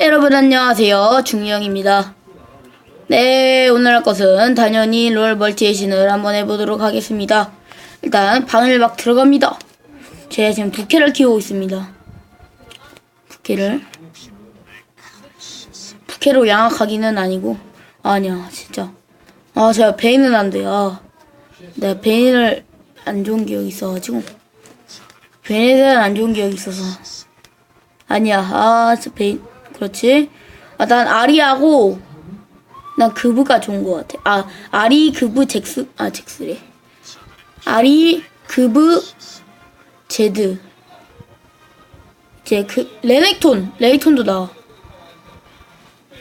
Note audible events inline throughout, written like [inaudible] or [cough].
여러분 안녕하세요. 중영입니다. 네 오늘 할 것은 당연히 롤 멀티의 신을 한번 해보도록 하겠습니다. 일단 방을 막 들어갑니다. 제가 지금 부캐를 키우고 있습니다. 부캐를? 부캐로 양악하기는 아니고. 아니야 진짜. 아 제가 베인은 안돼 아 내가 베인을 안 좋은 기억이 있어가지고. 베인에 대한 안 좋은 기억이 있어서. 아니야 아 베인 그렇지? 아 난 아리하고 난 그브가 좋은 것 같아. 아 아리 그브 잭스 아 잭스래. 아리 그브 제드. 이제 그 레넥톤 레넥톤도 나와.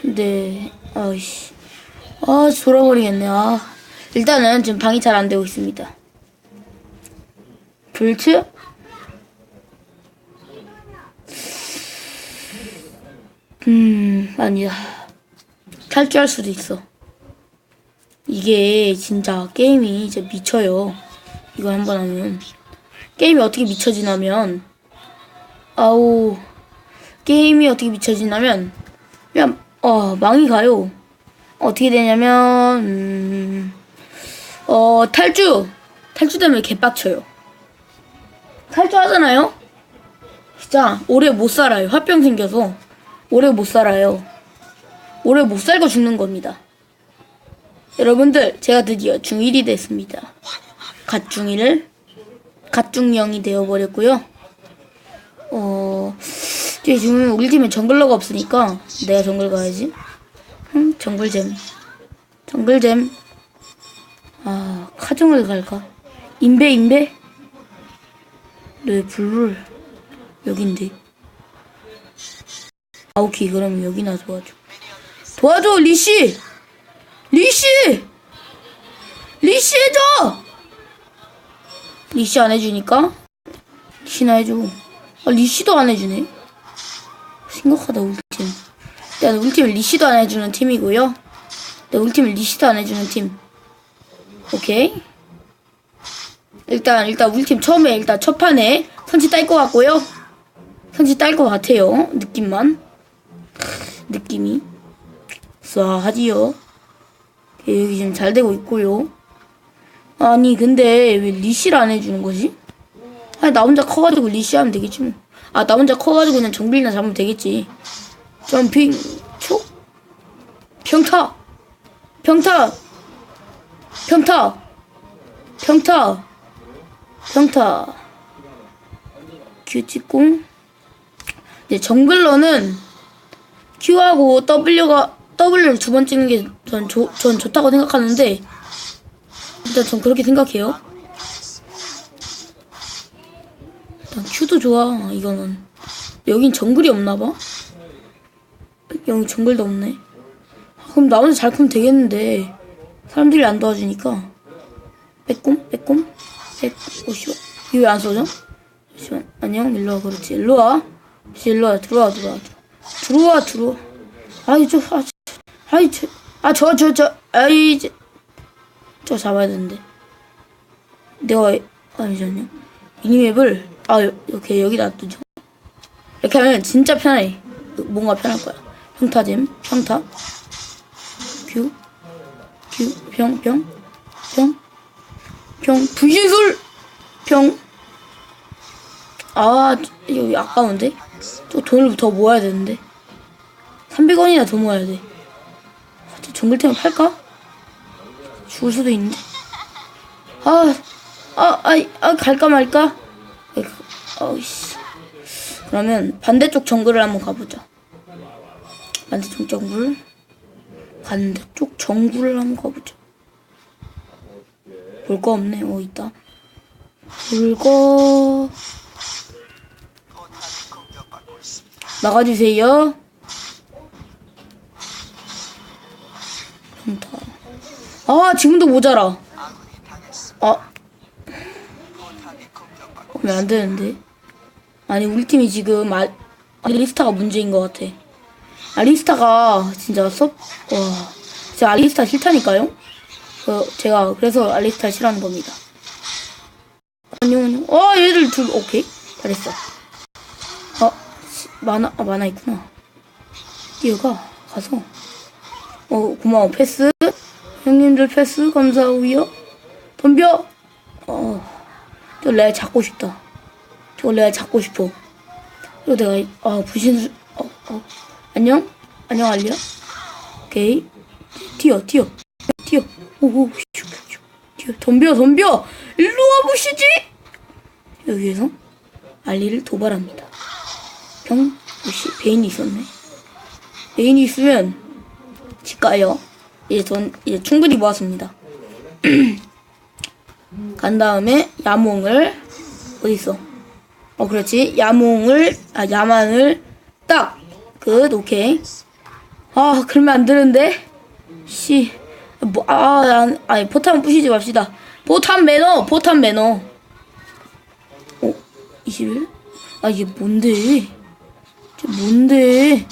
근데 아이씨. 아 돌아버리겠네. 아. 일단은 지금 방이 잘 안 되고 있습니다. 불츠 음, 아니다. 탈주할 수도 있어. 이게 진짜 게임이 이제 미쳐요. 이거 한 번 하면. 게임이 어떻게 미쳐지냐면, 아우, 게임이 어떻게 미쳐지냐면, 그냥, 어, 망이 가요. 어떻게 되냐면, 음, 어, 탈주! 탈주되면 개빡쳐요. 탈주하잖아요? 진짜, 오래 못 살아요. 화병 생겨서. 오래 못 살아요. 오래 못 살고 죽는 겁니다. 여러분들, 제가 드디어 중1이 됐습니다. 갓 중1을, 갓 중0이 되어버렸고요. 어, 지금 우리 팀에 정글러가 없으니까 내가 정글 가야지. 응, 정글잼. 정글잼. 아, 카정을 갈까? 인베, 인베? 네, 블루를. 여긴데. 아오키 그럼 여기나 도와줘. 도와줘 리씨 리씨 리씨 해줘! 리씨 안 해주니까? 리씨나 해줘. 아 리씨도 안 해주네. 심각하다 우리 팀. 일단 팀은 리씨도 안 해주는 팀이고요. 네, 우리 팀은 리씨도 안 해주는 팀. 오케이. 일단 일단 우리 팀 처음에 일단 첫 판에 선치 딸것 같고요. 선치 딸것 같아요 느낌만 느낌이. 쏴하지요. 여기 지금 잘 되고 있고요. 아니 근데 왜 리시를 안 해주는 거지? 아니 나 혼자 커가지고 리시 하면 되겠지 뭐 아나 혼자 커가지고 그냥 정글이나 잡으면 되겠지. 점핑 촉 평타! 평타! 평타! 평타! 평타! 큐티공? 이제 정글러는 Q하고 W가 W를 두 번 찍는 게 전 전 좋다고 생각하는데 일단 전 그렇게 생각해요. 일단 Q도 좋아 이거는. 여긴 정글이 없나봐. 여기 정글도 없네. 그럼 나 혼자 잘 크면 되겠는데. 사람들이 안 도와주니까. 빼꼼? 빼꼼? 빼 오시오 이거 왜 안 써져? 잠시만. 안녕? 일로와 그렇지. 일로와. 일로와 들어와 들어와 들어와 아이 저 아, 저, 아이 저아 저 저 저 아이 저, 저 잡아야 되는데. 내가 아니잖요? 미니맵을 아 이렇게 여기다 두죠. 이렇게 하면 진짜 편해. 뭔가 편할 거야. 평타잼 평타. 큐큐평평평평. 분신술! 평. 아, 여기 아까운데? 또 돈을 더 모아야 되는데. 300원이나 더 모아야 돼. 아, 정글템을 팔까? 죽을 수도 있는데. 아, 아, 아, 아 갈까 말까? 아우씨. 그러면 반대쪽 정글을 한번 가보자. 반대쪽 정글. 반대쪽 정글을 한번 가보자. 볼 거 없네. 어, 있다. 볼 거. 나가주세요. 평타. 아, 지금도 모자라. 아. 왜 안 되는데? 아니, 우리 팀이 지금 아, 알리스타가 문제인 것 같아. 알리스타가 진짜 섭, 와. 진짜 알리스타 싫다니까요? 어, 제가 그래서 알리스타 싫어하는 겁니다. 안녕, 안녕. 어, 얘들 둘, 오케이. 잘했어. 어, 만화, 아, 만화 있구나. 뛰어가 가서 어 고마워. 패스. 형님들 패스. 감사하고요. 덤벼! 어 저 레알 잡고 싶다. 저 레알 잡고 싶어. 이거 내가 아 부신수 어, 어. 안녕? 안녕 알리야 오케이. 튀어 튀어. 튀어. 오오 슉, 슉. 튀어. 덤벼 덤벼! 일로 와 보시지! 여기에서 알리를 도발합니다 병 역시 베인이 있었네? 베인이 있으면 집 가요. 이제 전 이제 충분히 모았습니다. [clears throat] 간 다음에 야몽을 어디 있어? 어 그렇지. 야몽을 아 야만을 딱 끝 오케이 아 그러면 안 되는데? 씨 뭐아 아니 포탄 부시지 맙시다. 포탄 매너 포탄 매너. 어? 21? 아 이게 뭔데 저 뭔데?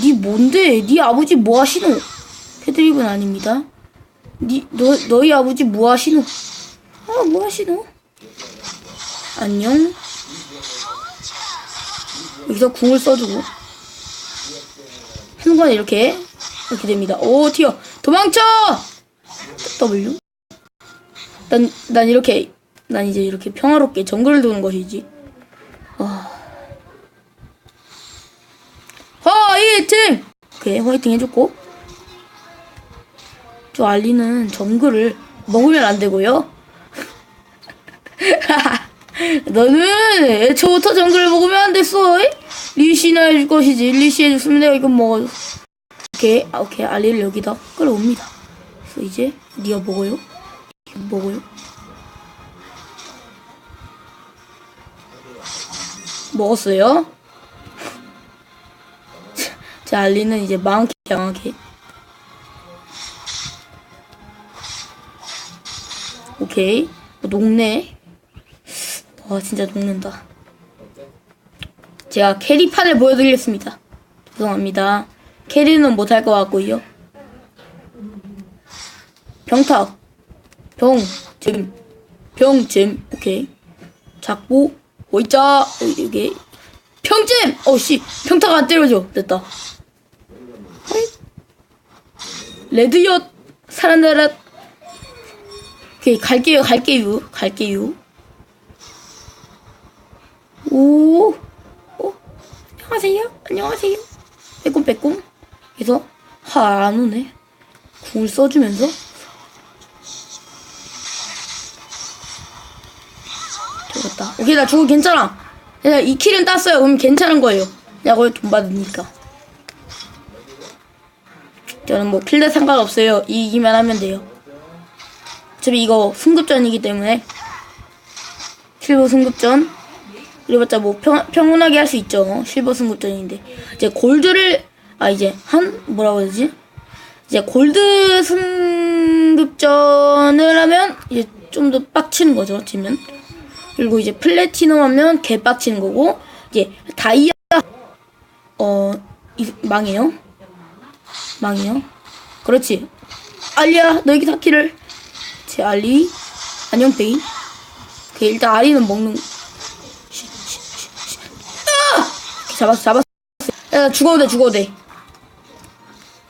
니 뭔데? 니 아버지 뭐 하시노? 패드립은 아닙니다. 니너 너희 아버지 뭐 하시노? 아 뭐 하시노? 안녕? 여기서 궁을 써주고. 순간 이렇게 이렇게 됩니다. 오 튀어. 도망쳐! W. 난, 난 이렇게 난 이제 이렇게 평화롭게 정글을 도는 것이지 아. 화이팅 오케이 화이팅 해줬고 저 알리는 정글을 먹으면 안 되고요 [laughs] 너는 애초부터 정글을 먹으면 안 됐어. 이? 리시나 해줄 것이지. 리시 해줬으면 내가 이거 먹어. 오케이, 아, 오케이. 알리를 여기다 끌어옵니다. 그래서 이제 니가 먹어요. 먹어요. 먹었어요. 자, 알리는 이제 마음키 양하게. 오케이. 어, 녹네. 와 진짜 녹는다. 제가 캐리판을 보여드리겠습니다. 죄송합니다. 캐리는 못할 것 같고요. 병탁, 병쯤, 병쯤, 오케이. 잡고 오이자, 어, 이게 평쯤, 어씨, 평탁 안 때려줘. 됐다. 레드엿 살아나라. 오케이 갈게요, 갈게요, 갈게요. 오, 오, 안녕하세요, 안녕하세요. 빼꼼 빼꼼. 그래서 하 안 오네. 궁을 써주면서 죽었다. 오케이 나 죽어 괜찮아. 내가 이 킬은 땄어요. 그럼 괜찮은 거예요. 내가 거기 돈 받으니까. 저는 뭐 킬대 상관없어요. 이기만 하면 돼요. 어차피 이거 승급전이기 때문에 실버 승급전 그래봤자 뭐 평, 평온하게 할 수 있죠. 실버 승급전인데 이제 골드를 아 이제 한 뭐라고 해야 되지? 이제 골드 승급전을 하면 이제 좀 더 빡치는 거죠. 지면 그리고 이제 플래티넘 하면 개 빡치는 거고 이제 다이아 어 이, 망해요. 망해요. 그렇지. 알리야 너에게 사키를 제 알리 안녕 베인. 그 일단 아리는 먹는 잡았어, 잡았어. 야, 죽어도 돼, 죽어도 돼.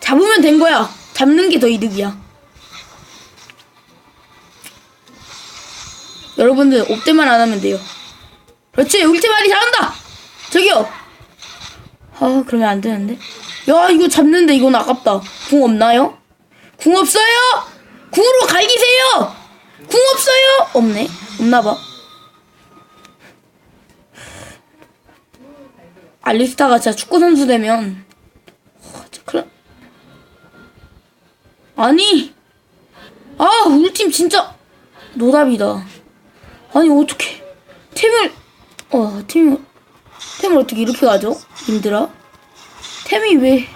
잡으면 된 거야. 잡는 게 더 이득이야. 여러분들, 옵대만 안 하면 돼요. 그렇지, 울티마리 잘한다! 저기요! 아, 그러면 안 되는데. 야, 이거 잡는데 이건 아깝다. 궁 없나요? 궁 없어요! 궁으로 갈기세요! 궁 없어요! 없네. 없나봐. 알리스타가 진짜 축구 선수 되면 아니 아 우리 팀 진짜 노답이다 아니 어떻게 템을 어 템을 템을 어떻게 이렇게 가죠 님들아 템이 왜?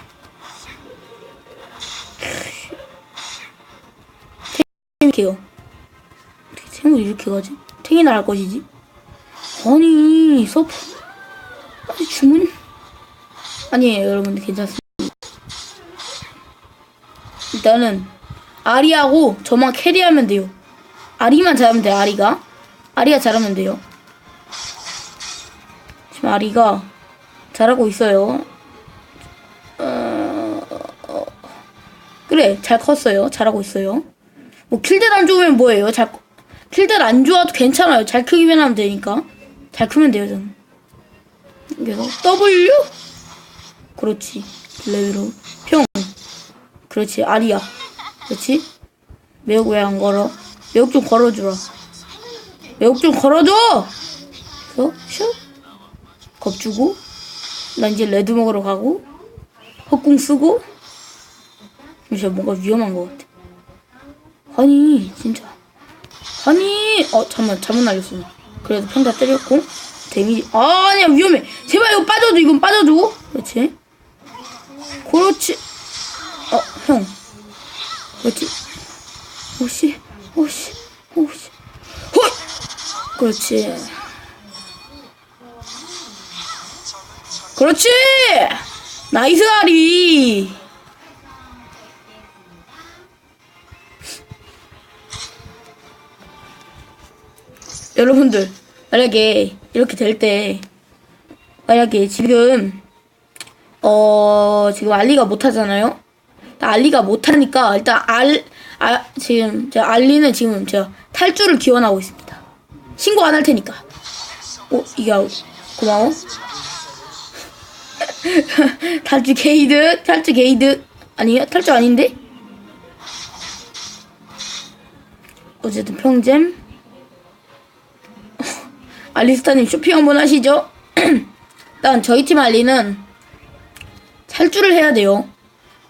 어떻게 템을 이렇게 가지? 탱이 나갈 것이지? 아니 서프. 아니 주문. 아니에요 여러분들 괜찮습니다. 일단은 아리하고 저만 캐리하면 돼요. 아리만 잘하면 돼요 아리가. 아리가 잘하면 돼요. 지금 아리가 잘하고 있어요 그래 잘 컸어요. 잘하고 있어요. 뭐 킬들 안 좋으면 뭐예요? 잘 커- 킬들 안 좋아도 괜찮아요. 잘 크기만 하면 되니까. 잘 크면 돼요 저는. 그래서 W? 그렇지. 레벨로 평. 그렇지. 아리야. 그렇지? 매혹 왜 안 걸어. 매혹 좀 걸어주라. 매혹 좀 걸어줘! 그래서 슉 겁주고? 나 이제 레드 먹으러 가고? 헛궁 쓰고 진짜 뭔가 위험한 것 같아. 아니 진짜. 아니 어 잠만 잘못 날렸어. 그래도 평타 때렸고 데미지 아 아니야 위험해. 제발 이거 빠져줘 이건 빠져줘 그렇지? 그렇지. 어 형. 그렇지. 오씨 오씨 오씨. 헛! 그렇지. 그렇지! 나이스 아리 여러분들 만약에 이렇게 될 때 만약에 지금 어 지금 알리가 못하잖아요? 알리가 못하니까 일단 알, 아, 지금 제가 알리는 지금 제가 탈주를 기원하고 있습니다. 신고 안 할 테니까. 어 이게. 고마워. [laughs] 탈주 게이드? 탈주 게이드? 아니야 탈주 아닌데? 어쨌든 평잼 알리스타님 쇼핑 한번 하시죠. [clears throat] 일단 저희 팀 알리는 탈주를 해야 돼요.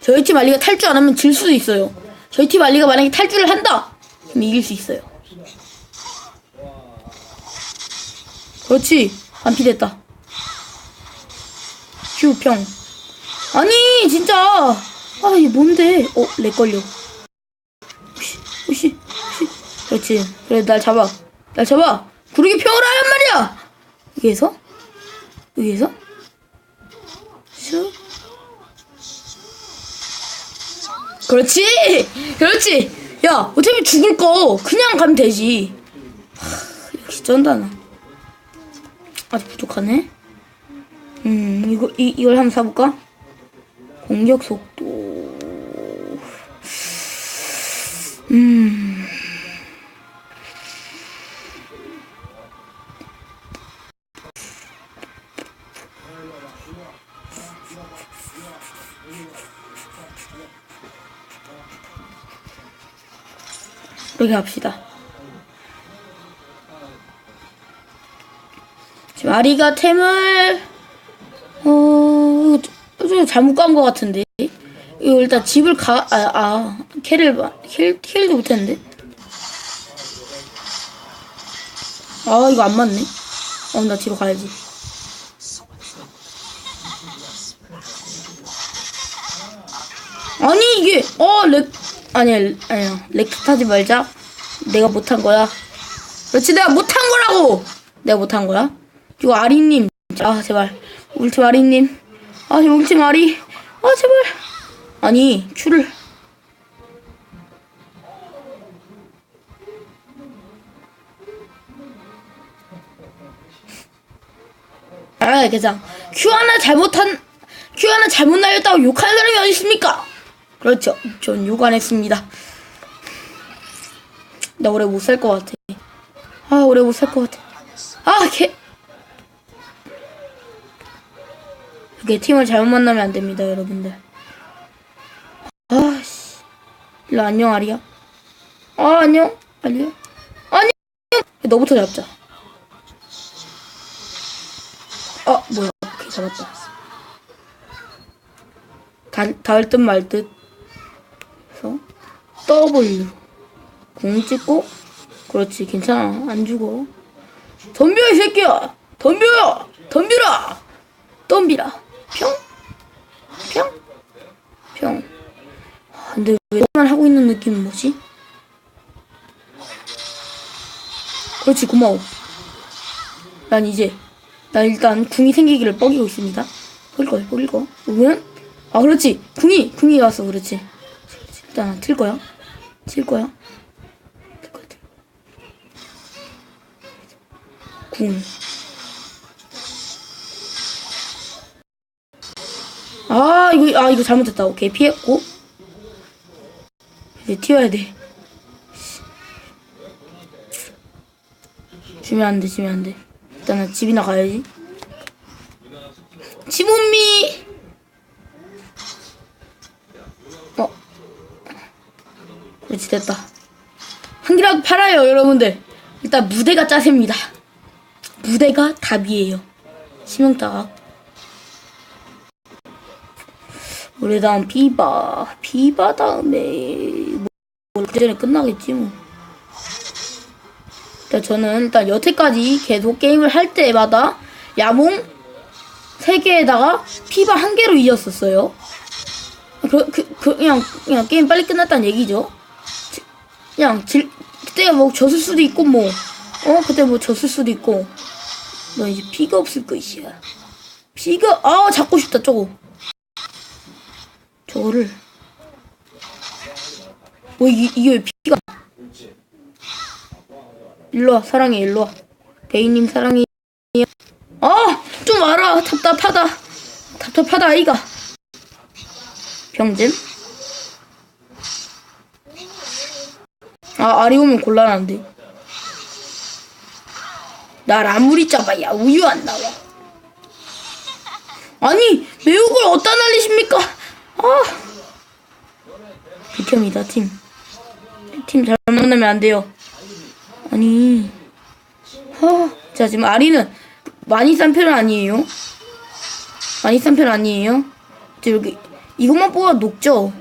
저희 팀 알리가 탈주 안 하면 질 수도 있어요. 저희 팀 알리가 만약에 탈주를 한다 그럼 이길 수 있어요. 그렇지. 반피 됐다. 휴평. 아니 진짜. 아 이게 뭔데? 어 렉 걸려. 오씨 오씨 오씨 그렇지. 그래 날 잡아. 날 잡아. 구르기 말이야 여기에서? 여기에서? 슉 그렇지! 그렇지! 야 어차피 죽을 거 그냥 가면 되지. 하, 역시 쩐다 나 아직 부족하네. 음, 이거, 이, 이걸 한번 사볼까? 공격 속도. 음. 이렇게 합시다. 지금 아리가 템을 어, 이거 좀 잘못 간 것 같은데. 이거 일단 집을 가, 아, 아, 캐를, 봐. 킬, 킬도 못했는데. 아, 이거 안 맞네. 어, 나 뒤로 가야지. 아니, 이게, 어, 렉, 아니야, 아니야. 렉 타지 말자. 내가 못한 거야. 그렇지, 내가 못한 거라고! 내가 못한 거야. 이거 아리님, 아, 제발. 울티 마리님. 아, 울티 마리. 아, 제발. 아니, 큐를. 아, 괜찮아. 큐 하나 잘못한, 큐 하나 잘못 날렸다고 욕하는 사람이 어디 있습니까? 그렇죠. 전 욕 안 했습니다. 나 오래 못 살 것 같아. 아, 오래 못 살 것 같아. 아, 개. 이게 팀을 잘못 만나면 안 됩니다, 여러분들. 아 씨. 일로 안녕, 아리야. 아, 안녕, 아리야. 안녕! 너부터 잡자. 어, 뭐야. 오케이, 잡았다. 다, 닿을 듯 말 듯. 그래서, W. 공 찍고, 그렇지, 괜찮아. 안 죽어. 덤벼, 이 새끼야! 덤벼! 덤벼라! 덤비라. 평? 평? 평. 아, 근데 왜만 하고 있는 느낌은 뭐지? 그렇지, 고마워. 난 이제, 난 일단 궁이 생기기를 뻐기고 있습니다. 끌걸, 끌거. 오면? 아, 그렇지. 궁이, 궁이 왔어, 그렇지. 일단 틀 거야. 칠 거야. 궁. 아 이거 아 이거 잘못했다 오케이 피했고 이제 튀어야 돼. 주면 안 돼, 주면 안 돼. 일단은 집이나 가야지. 지몬미! 어. 그렇지, 됐다. 한 개라도 팔아요, 여러분들. 일단 무대가 짜셉니다. 무대가 답이에요. 심형따가. 우리 다음 비바. 비바 다음에, 뭐, 그 전에 끝나겠지, 뭐. 일단 저는 일단 여태까지 계속 게임을 할 때마다 야몽 3개에다가 피바 1개로 이겼었어요. 그, 그, 그, 그냥, 그냥 게임 빨리 끝났다는 얘기죠. 지- 그냥 질, 그때 뭐 졌을 수도 있고 뭐, 어, 그때 뭐 졌을 수도 있고. 너 이제 피가 없을 것이야. 피가, 아, 잡고 싶다, 저거. 저거를. 뭐, 이, 이게 왜 피가. 일로 와, 사랑해, 일로 와. 베이님 사랑해. 아, 좀 와라. 답답하다. 답답하다, 아이가. 병잼? 아, 아리 오면 곤란한데. 날 아무리 잡아야 우유 안 나와. 아니, 매혹을 어디다 날리십니까? 아. 비켜입니다, 팀. 팀 잘못 만나면 안 돼요. 아니. 하. 자, 지금 아리는 많이 싼 편은 아니에요. 많이 싼 편 아니에요. 저 여기 이것만 뽑아 녹죠.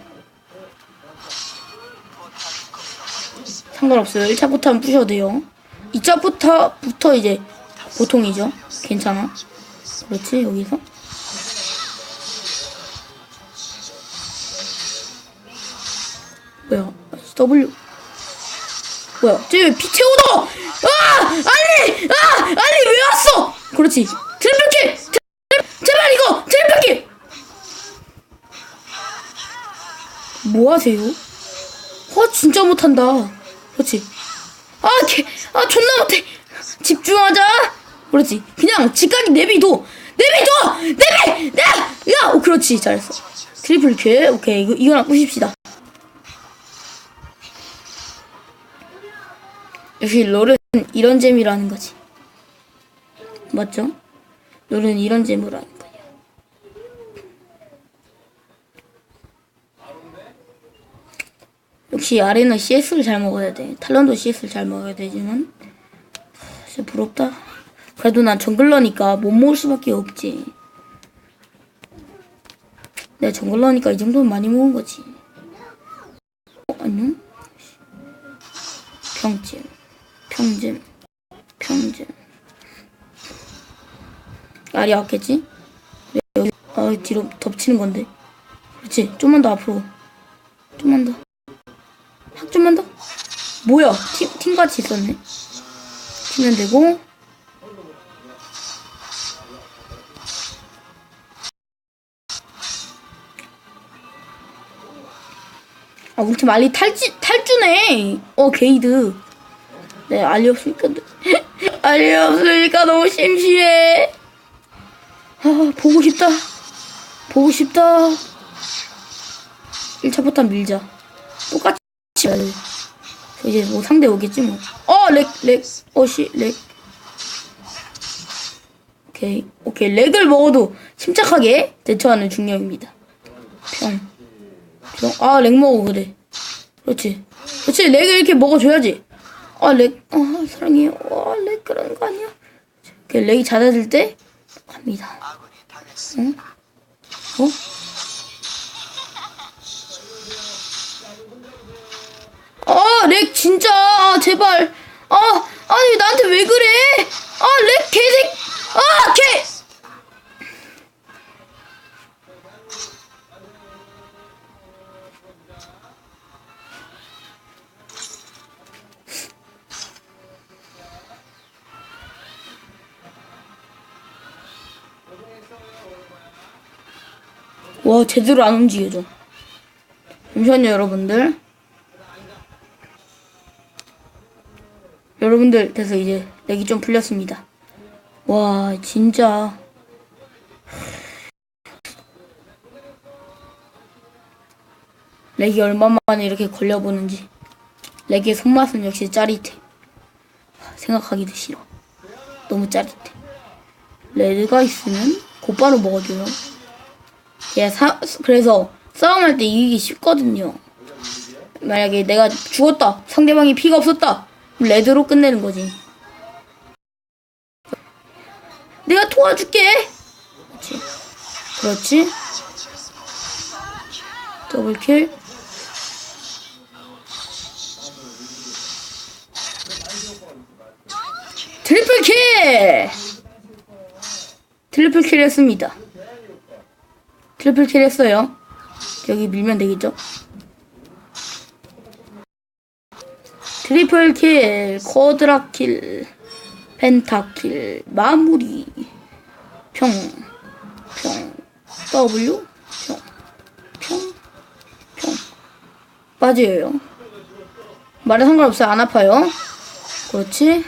상관없어요. 1차부터는 부셔도 돼요. 2차부터 부터 이제 보통이죠. 괜찮아. 그렇지 여기서. 뭐야? W 뭐야? 쟤피 채우다! 아! 알리! 아! 알리 왜 왔어? 그렇지. 트리플킬! 트리- 제발 이거! 트리플킬! 뭐 하세요? 와 진짜 못한다. 그렇지. 아, 개, 아 존나 못해. 집중하자. 그렇지. 그냥 직각이 내비둬. 내비둬. 내비. 내. 야, 오, 그렇지. 잘했어. 트리플 킬. 오케이. 이거 이거나 부십시다. 역시 롤은 이런 재미라는 거지. 맞죠? 롤은 이런 재미라는 거예요. 역시 아레는 CS를 잘 먹어야 돼. 탈런도 CS를 잘 먹어야 되지만 진짜 부럽다. 그래도 난 정글러니까 못 먹을 수밖에 없지. 내가 정글러니까 이 정도면 많이 먹은 거지. 어, 안녕? 평점, 평점, 평점. 알이 왔겠지? 왜 여기 아 뒤로 덮치는 건데. 그렇지. 좀만 더 앞으로. 좀만 더. 뭐야? 팀 팀같이 있었네. 치면 되고. 아, 우리 팀 알리 탈주, 탈주네. 어, 게이드. 네, 알리 없으니까. [laughs] 알리 없으니까 너무 심심해. 아, 보고 싶다. 보고 싶다. 1차부터 밀자. 똑같이. 이제 뭐 상대 오겠지 뭐. 어, 렉, 렉. 어, 씨, 렉. 오케이. 오케이. 렉을 먹어도 침착하게 대처하는 중력입니다. 평. 평. 아, 렉 먹어, 그래. 그렇지. 그렇지. 렉을 이렇게 먹어줘야지. 아, 렉. 아, 사랑해요. 아, 렉 그러는 거 아니야? 오케이. 렉이 잦아질 때 갑니다. 응? 어? 진짜. 아, 제발. 아, 아니 나한테 왜 그래? 아, 렉 개색. 아, 개. 와, 제대로 안 움직여져. 잠시만요, 여러분들. 여러분들 돼서 이제 렉이 좀 풀렸습니다. 와 진짜 렉이 얼마만에 이렇게 걸려보는지. 렉의 손맛은 역시 짜릿해. 생각하기도 싫어. 너무 짜릿해. 레드가 있으면 곧바로 먹어줘요. 얘 사, 그래서 싸움할 때 이기기 쉽거든요. 만약에 내가 죽었다. 상대방이 피가 없었다. 레드로 끝내는 거지. 내가 도와줄게. 그렇지. 그렇지. 더블킬. 트리플킬! 트리플킬 했습니다. 트리플킬 했어요. 여기 밀면 되겠죠? 트리플킬, 쿼드라 킬, 펜타킬, 마무리, 평, 평, W, 평, 평, 평. 맞아요. 말에 상관없어요. 안 아파요. 그렇지.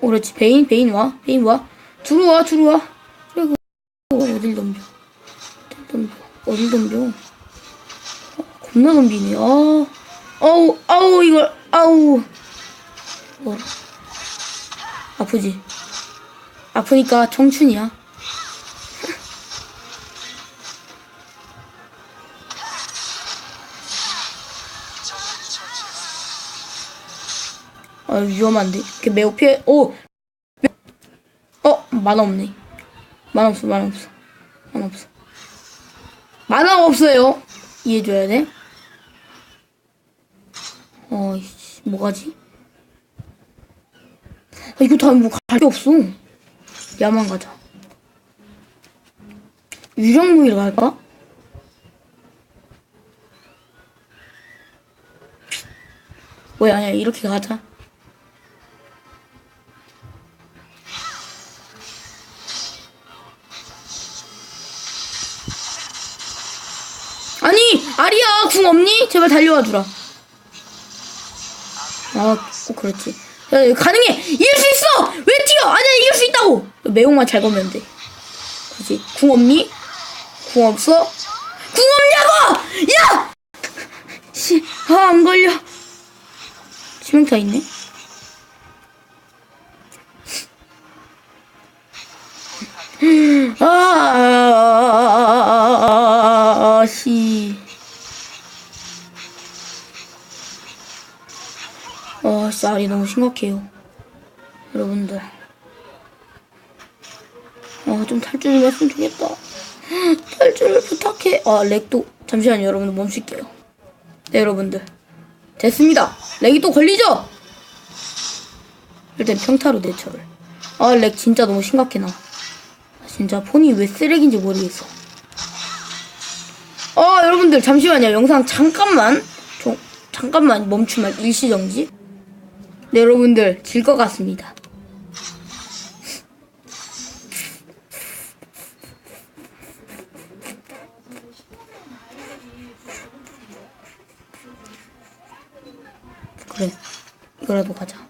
오, 그렇지. 베인, 베인 와. 베인 와. 들어와, 들어와. 그리고, 어딜 덤벼. 어딜 덤벼. 어딜 덤벼. 어, 겁나 덤비네. 아, 아우, 아우, 이걸, 아우. 뭐. 아프지? 아프니까 청춘이야. [laughs] 아, 위험한데? 이렇게 매우 피해, 오! 어, 만화 없네. 만화 없어, 만화 없어. 만화 없어. 만화가 없어요. 이해해줘야 돼. 어, 이씨, 뭐가지? 아, 이거 다 뭐 갈 게 없어. 야만 가자. 유령무기로 갈까? 뭐야, 아니야, 이렇게 가자. 아니, 아리야, 궁 없니? 제발 달려와 주라. 아, 꼭 그렇지. 야, 가능해! 이길 수 있어! 왜 뛰어! 아니야, 이길 수 있다고! 매운맛 잘 거면 돼. 그지? 궁 없니? 궁 없어? 궁 없냐고! 야! [laughs] 씨, 아, 안 걸려. 치명타 있네? 아, 쌀이 너무 심각해요. 여러분들. 아, 좀 탈출을 했으면 좋겠다. [gasps] 탈출을 부탁해. 아, 렉도. 잠시만요, 여러분들 멈출게요. 네, 여러분들. 됐습니다. 렉이 또 걸리죠? 일단 평타로 대처를. 아, 렉 진짜 너무 심각해, 나. 진짜 폰이 왜 쓰레기인지 모르겠어. 아, 여러분들, 잠시만요. 영상 잠깐만. 좀, 잠깐만 멈추면 일시정지. 네, 여러분들, 질 것 같습니다. 그래. 이거라도 가자.